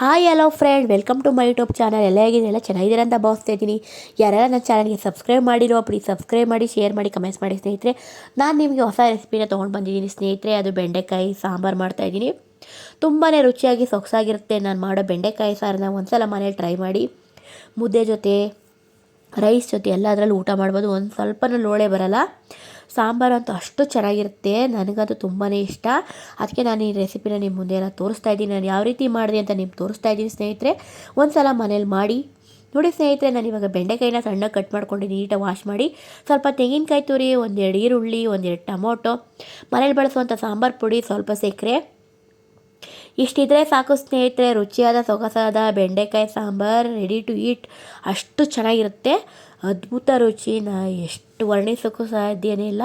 Hi hello friend welcome to my YouTube channel ಎಲ್ಲ ಹೇಗಿದೆ ಎಲ್ಲ ಚೆನ್ನಾಗಿದ್ದೀರಾ ಅಂತ ಭಾವಿಸ್ತಾ ಇದ್ದೀನಿ. ಯಾರೆಲ್ಲ ನನ್ನ ಚಾನಲ್ಗೆ ಸಬ್ಸ್ಕ್ರೈಬ್ ಮಾಡಿರೋ ಪ್ಲೀಸ್ ಸಬ್ಸ್ಕ್ರೈಬ್ ಮಾಡಿ ಶೇರ್ ಮಾಡಿ ಕಮೆಂಟ್ಸ್ ಮಾಡಿ ಸ್ನೇಹಿತರೆ. ನಾನು ನಿಮಗೆ ಹೊಸ ರೆಸಿಪಿನ ತೊಗೊಂಡು ಬಂದಿದ್ದೀನಿ ಸ್ನೇಹಿತರೆ. ಅದು ಬೆಂಡೆಕಾಯಿ ಸಾಂಬಾರು ಮಾಡ್ತಾಯಿದ್ದೀನಿ ತುಂಬಾ ರುಚಿಯಾಗಿ, ಸೊಗಸಾಗಿರುತ್ತೆ. ನಾನು ಮಾಡೋ ಬೆಂಡೆಕಾಯಿ ಸಾರನ್ನ ಒಂದ್ಸಲ ಮನೇಲಿ ಟ್ರೈ ಮಾಡಿ. ಮುದ್ದೆ ಜೊತೆ ರೈಸ್ ಜೊತೆ ಎಲ್ಲದರಲ್ಲೂ ಊಟ ಮಾಡ್ಬೋದು. ಒಂದು ಸ್ವಲ್ಪನೂ ಲೋಳೆ ಬರಲ್ಲ. ಸಾಂಬಾರು ಅಂತೂ ಅಷ್ಟು ಚೆನ್ನಾಗಿರುತ್ತೆ. ನನಗದು ತುಂಬಾ ಇಷ್ಟ. ಅದಕ್ಕೆ ನಾನು ಈ ರೆಸಿಪಿನ ನಿಮ್ಮ ಮುಂದೆ ಎಲ್ಲ ತೋರಿಸ್ತಾ ಇದ್ದೀನಿ. ನಾನು ಯಾವ ರೀತಿ ಮಾಡಿದೆ ಅಂತ ನಿಮ್ಗೆ ತೋರಿಸ್ತಾ ಇದ್ದೀನಿ ಸ್ನೇಹಿತರೆ. ಒಂದು ಸಲ ಮನೇಲಿ ಮಾಡಿ. ನೋಡಿ ಸ್ನೇಹಿತರೆ, ನಾನು ಇವಾಗ ಬೆಂಡೆಕಾಯಿನ ಸಣ್ಣ ಕಟ್ ಮಾಡ್ಕೊಂಡು ನೀಟಾಗಿ ವಾಶ್ ಮಾಡಿ. ಸ್ವಲ್ಪ ತೆಂಗಿನಕಾಯಿ ತುರಿ, ಒಂದೆರಡು ಈರುಳ್ಳಿ, ಒಂದೆರಡು ಟೊಮೊಟೊ. ಮನೇಲಿ ಬಳಸುವಂಥ ಸಾಂಬಾರು ಪುಡಿ ಸ್ವಲ್ಪ ಸಕ್ಕರೆ ಇಷ್ಟಿದ್ರೆ ಸಾಕು ಸ್ನೇಹಿತರೆ, ರುಚಿಯಾದ ಸೊಗಸಾದ ಬೆಂಡೆಕಾಯಿ ಸಾಂಬಾರು ರೆಡಿ ಟು ಈಟ್ ಅಷ್ಟು ಚೆನ್ನಾಗಿರುತ್ತೆ. ಅದ್ಭುತ ರುಚಿ. ನಾ ಎಷ್ಟು ವರ್ಣಿಸೋಕ್ಕೂ ಸಾಧ್ಯನೇ ಇಲ್ಲ.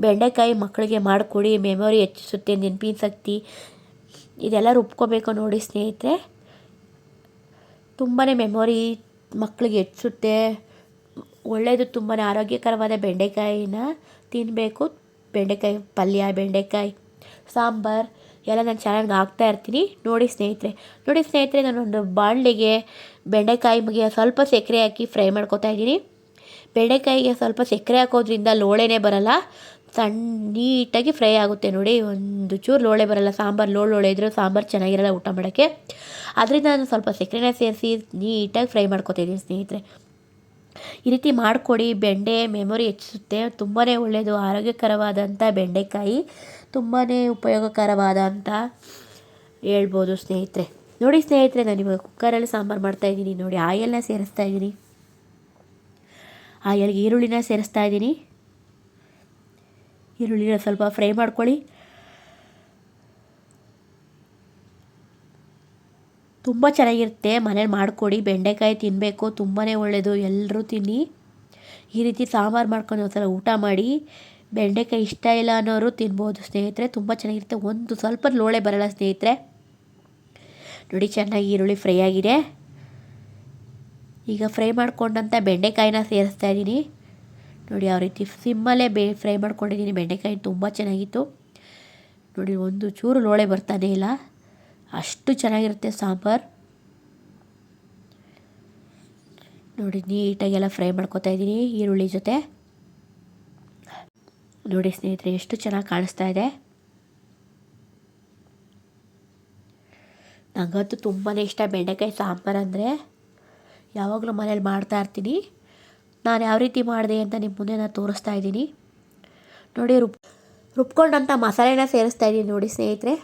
ಬೆಂಡೆಕಾಯಿ ಮಕ್ಕಳಿಗೆ ಮಾಡಿಕೊಡಿ ಮೆಮೊರಿ ಹೆಚ್ಚಿಸುತ್ತೆ, ನೆನಪಿನ ಶಕ್ತಿ. ಇದೆಲ್ಲ ರುಬ್ಕೋಬೇಕು ನೋಡಿ ಸ್ನೇಹಿತರೆ. ತುಂಬಾ ಮೆಮೊರಿ ಮಕ್ಕಳಿಗೆ ಹೆಚ್ಚುತ್ತೆ ಒಳ್ಳೆಯದು ತುಂಬಾ ಆರೋಗ್ಯಕರವಾದ ಬೆಂಡೆಕಾಯಿನ ತಿನ್ನಬೇಕು ಬೆಂಡೆಕಾಯಿ ಪಲ್ಯ, ಬೆಂಡೆಕಾಯಿ ಸಾಂಬಾರು. ಎಲ್ಲ ನನ್ನ ಚಾನಲ್ಗೆ ಹಾಕ್ತಾ ಇರ್ತೀನಿ. ನೋಡಿ ಸ್ನೇಹಿತರೆ ನೋಡಿ ಸ್ನೇಹಿತರೆ ನಾನೊಂದು ಬಾಣಲೆಗೆ ಬೆಂಡೆಕಾಯಿಗೆ ಸ್ವಲ್ಪ ಸಕ್ಕರೆ ಹಾಕಿ ಫ್ರೈ ಮಾಡ್ಕೊತಾ ಇದ್ದೀನಿ. ಬೆಂಡೆಕಾಯಿಗೆ ಸ್ವಲ್ಪ ಸಕ್ಕರೆ ಹಾಕೋದ್ರಿಂದ ಲೋಳೆನೇ ಬರಲ್ಲ. ಸಣ್ಣ ನೀಟಾಗಿ ಫ್ರೈ ಆಗುತ್ತೆ ನೋಡಿ. ಒಂದು ಚೂರು ಲೋಳೆ ಬರಲ್ಲ. ಸಾಂಬಾರು ಲೋಳು ಲೋಳೆ ಇದ್ದರೂ ಸಾಂಬಾರು ಚೆನ್ನಾಗಿರಲ್ಲ ಊಟ ಮಾಡೋಕ್ಕೆ. ಅದರಿಂದ ನಾನು ಸ್ವಲ್ಪ ಸಕ್ಕರೆನ ಸೇರಿಸಿ ನೀಟಾಗಿ ಫ್ರೈ ಮಾಡ್ಕೊತಾ ಇದ್ದೀನಿ ಸ್ನೇಹಿತರೆ. ಈ ರೀತಿ ಮಾಡಿಕೊಡಿ. ಬೆಂಡೆ ಮೆಮೊರಿ ಹೆಚ್ಚಿಸುತ್ತೆ. ತುಂಬಾ ಒಳ್ಳೆಯದು ಆರೋಗ್ಯಕರವಾದಂಥ ಬೆಂಡೆಕಾಯಿ. ತುಂಬಾ ಉಪಯೋಗಕರವಾದ ಅಂತ ಹೇಳ್ಬೋದು ಸ್ನೇಹಿತರೆ. ನೋಡಿ ಸ್ನೇಹಿತರೆ, ನಾನು ಇವಾಗ ಕುಕ್ಕರಲ್ಲಿ ಸಾಂಬಾರು ಮಾಡ್ತಾಯಿದ್ದೀನಿ ನೋಡಿ, ಆಯಲ್ನ ಸೇರಿಸ್ತಾ ಇದ್ದೀನಿ. ಆಯಲ್ಗೆ ಈರುಳ್ಳಿನ ಸೇರಿಸ್ತಾ ಇದ್ದೀನಿ. ಈರುಳ್ಳಿನ ಸ್ವಲ್ಪ ಫ್ರೈ ಮಾಡ್ಕೊಳ್ಳಿ. ತುಂಬ ಚೆನ್ನಾಗಿರುತ್ತೆ. ಮನೇಲಿ ಮಾಡಿಕೊಡಿ. ಬೆಂಡೆಕಾಯಿ ತಿನ್ನಬೇಕು ತುಂಬಾ ಒಳ್ಳೆಯದು ಎಲ್ಲರೂ ತಿನ್ನಿ. ಈ ರೀತಿ ಸಾಂಬಾರು ಮಾಡ್ಕೊಂಡು ಒಂದ್ಸಲ ಊಟ ಮಾಡಿ. ಬೆಂಡೆಕಾಯಿ ಇಷ್ಟ ಇಲ್ಲ ಅನ್ನೋರು ತಿನ್ಬೋದು. ಸ್ನೇಹಿತರೆ, ತುಂಬ ಚೆನ್ನಾಗಿರುತ್ತೆ. ಒಂದು ಸ್ವಲ್ಪ ಲೋಳೆ ಬರಲ್ಲ ಸ್ನೇಹಿತರೆ. ನೋಡಿ, ಚೆನ್ನಾಗಿ ಈರುಳ್ಳಿ ಫ್ರೈ ಆಗಿದೆ. ಈಗ ಫ್ರೈ ಮಾಡ್ಕೊಂಡಂಥ ಬೆಂಡೆಕಾಯಿನ ಸೇರಿಸ್ತಾ ಇದ್ದೀನಿ. ನೋಡಿ ಯಾವ ರೀತಿ ಸಿಮ್ಮಲ್ಲೇ ಬೇ, ಫ್ರೈ ಮಾಡ್ಕೊಂಡಿದ್ದೀನಿ. ಬೆಂಡೆಕಾಯಿ ತುಂಬ ಚೆನ್ನಾಗಿತ್ತು. ನೋಡಿ, ಒಂದು ಚೂರು ಲೋಳೆ ಬರ್ತಾನೆ ಇಲ್ಲ. ಅಷ್ಟು ಚೆನ್ನಾಗಿರುತ್ತೆ ಸಾಂಬಾರು. ನೋಡಿ, ನೀಟಾಗೆಲ್ಲ ಫ್ರೈ ಮಾಡ್ಕೊತಾ ಇದ್ದೀನಿ ಈರುಳ್ಳಿ ಜೊತೆ. ನೋಡಿ ಸ್ನೇಹಿತರೆ, ಎಷ್ಟು ಚೆನ್ನಾಗಿ ಕಾಣಿಸ್ತಾ ಇದೆ. ನನಗಂತೂ ತುಂಬಾ ಇಷ್ಟ ಬೆಂಡೆಕಾಯಿ ಸಾಂಬಾರು ಅಂದರೆ. ಯಾವಾಗಲೂ ಮನೇಲಿ ಮಾಡ್ತಾ ಇರ್ತೀನಿ. ನಾನು ಯಾವ ರೀತಿ ಮಾಡಿದೆ ಅಂತ ನಿಮ್ಮ ಮುಂದೆ ನಾನು ತೋರಿಸ್ತಾ ಇದ್ದೀನಿ. ನೋಡಿ ರುಬ್ ರುಬ್ಕೊಂಡಂಥ ಮಸಾಲೆನ ಸೇರಿಸ್ತಾ ಇದ್ದೀನಿ ನೋಡಿ ಸ್ನೇಹಿತರೆ.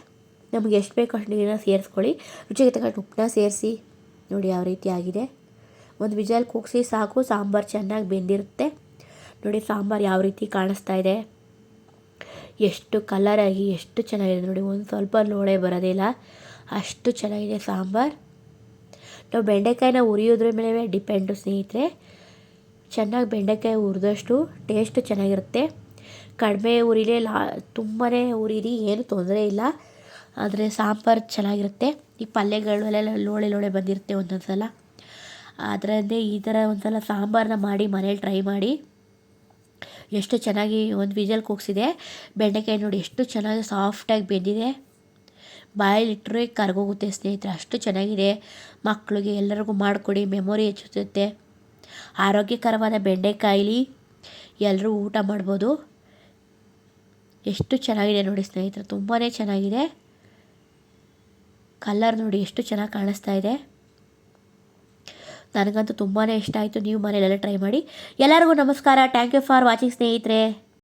ನಮಗೆ ಎಷ್ಟು ಬೇಕು ಅಷ್ಟು ನೀರನ್ನ ಸೇರಿಸ್ಕೊಳ್ಳಿ. ರುಚಿಗೆ ತಗೊಂಡು ಉಪ್ಪನ್ನ ಸೇರಿಸಿ ನೋಡಿ ಯಾವ ರೀತಿ ಆಗಿದೆ. ಒಂದು ವಿಜಲ್ ಕೂಗಿಸಿ ಸಾಕು, ಸಾಂಬಾರು ಚೆನ್ನಾಗಿ ಬೆಂದಿರುತ್ತೆ. ನೋಡಿ, ಸಾಂಬಾರು ಯಾವ ರೀತಿ ಕಾಣಿಸ್ತಾ ಇದೆ. ಎಷ್ಟು ಕಲರಾಗಿ ಎಷ್ಟು ಚೆನ್ನಾಗಿದೆ. ನೋಡಿ, ಒಂದು ಸ್ವಲ್ಪ ಲೋಳೆ ಬರೋದಿಲ್ಲ ಅಷ್ಟು ಚೆನ್ನಾಗಿದೆ ಸಾಂಬಾರು. ನಾವು ಬೆಂಡೆಕಾಯಿನ ಉರಿಯೋದ್ರ ಮೇಲೆ ಡಿಪೆಂಡು ಸ್ನೇಹಿತರೆ. ಚೆನ್ನಾಗಿ ಬೆಂಡೆಕಾಯಿ ಹುರಿದಷ್ಟು ಟೇಸ್ಟ್ ಚೆನ್ನಾಗಿರುತ್ತೆ. ಕಡಿಮೆ ಉರಿಲೇ ಲಾ ತುಂಬಾ ಉರಿರಿ ಏನು ತೊಂದರೆ ಇಲ್ಲ. ಆದರೆ ಸಾಂಬಾರು ಚೆನ್ನಾಗಿರುತ್ತೆ. ಈ ಪಲ್ಯಗಳಲ್ಲೆಲ್ಲ ಲೋಳೆ ಲೋಳೆ ಬಂದಿರುತ್ತೆ ಒಂದೊಂದು ಸಲ ಅದರದ್ದೇ ಈ ಥರ ಒಂದು ಸಲ ಸಾಂಬಾರನ್ನ ಮಾಡಿ ಮನೇಲಿ ಟ್ರೈ ಮಾಡಿ. ಎಷ್ಟು ಚೆನ್ನಾಗಿ ಒಂದು ವಿಜಲ್ ಕೂಗಿಸಿದೆ. ಬೆಂಡೆಕಾಯಿ ನೋಡಿ ಎಷ್ಟು ಚೆನ್ನಾಗಿ ಸಾಫ್ಟಾಗಿ ಬೆಂದಿದೆ. ಬಾಯಲ್ಲಿಟ್ಟರೆ ಕರ್ಗೋಗುತ್ತೆ ಸ್ನೇಹಿತರೆ, ಅಷ್ಟು ಚೆನ್ನಾಗಿದೆ. ಮಕ್ಕಳಿಗೆ ಎಲ್ಲರಿಗೂ ಮಾಡಿಕೊಡಿ ಮೆಮೊರಿ ಹೆಚ್ಚುತ್ತೆ ಆರೋಗ್ಯಕರವಾದ ಬೆಂಡೆಕಾಯಿಲಿ ಎಲ್ಲರೂ ಊಟ ಮಾಡ್ಬೋದು. ಎಷ್ಟು ಚೆನ್ನಾಗಿದೆ ನೋಡಿ ಸ್ನೇಹಿತರೆ ತುಂಬಾ ಚೆನ್ನಾಗಿದೆ. ಕಲ್ಲರ್ ನೋಡಿ ಎಷ್ಟು ಚೆನ್ನಾಗಿ ಕಾಣಿಸ್ತಾ ನನಗಂತೂ ತುಂಬಾ ಇಷ್ಟ ಆಯಿತು. ನೀವು ಮನೇಲೆಲ್ಲ ಟ್ರೈ ಮಾಡಿ. ಎಲ್ಲರಿಗೂ ನಮಸ್ಕಾರ. ಥ್ಯಾಂಕ್ ಯು ಫಾರ್ ವಾಚಿಂಗ್ ಸ್ನೇಹಿತರೆ.